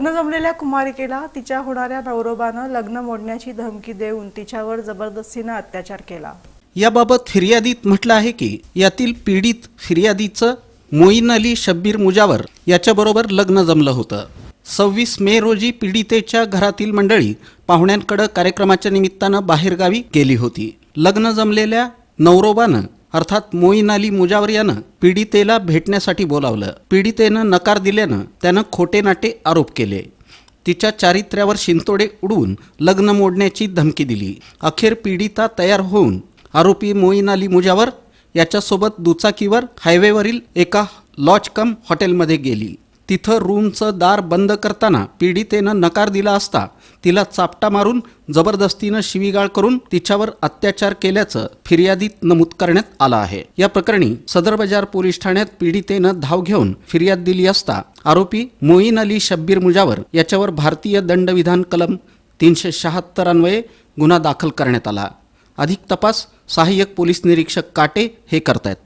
लग्न जमलेल्या कुमारिकेला तिच्या होणाऱ्या नवरोबानं लग्न मोडण्याची धमकी देऊन तिच्यावर जबरदस्तीनं अत्याचार केला. याबाबत फिर्यादीत म्हटलं आहे की यातील पीडित फिर्यादीचं मोईन अली शब्बीर मुजावर याच्याबरोबर लग्न जमलं होतं. सव्वीस मे रोजी पीडितेच्या घरातील मंडळी पाहुण्यांकडं कार्यक्रमाच्या निमित्तानं बाहेरगावी गेली होती. लग्न जमलेल्या नवरोबानं अर्थात मोईन अली मुजावर यानं पीडितेला भेटण्यासाठी बोलावलं. पीडितेनं नकार दिल्यानं त्यानं खोटे नाटे आरोप केले. तिच्या चारित्र्यावर शिंतोडे उडवून लग्न मोडण्याची धमकी दिली. अखेर पीडिता तयार होऊन आरोपी मोईन अली मुजावर याच्यासोबत दुचाकीवर हायवेवरील एका लॉज कम हॉटेलमध्ये गेली. तिथं रूमचं दार बंद करताना पीडितेनं नकार दिला असता तिला चापटा मारून जबरदस्तीनं शिवीगाळ करून तिच्यावर अत्याचार केल्याचं फिर्यादीत नमूद करण्यात आलं आहे. या प्रकरणी सदर बाजार पोलीस ठाण्यात पीडितेनं धाव घेऊन फिर्याद दिली असता आरोपी मोईन अली शब्बीर मुजावर याच्यावर भारतीय दंडविधान कलम तीनशे शहात्तर अन्वये गुन्हा दाखल करण्यात आला. अधिक तपास सहाय्यक पोलीस निरीक्षक काटे हे करतायत.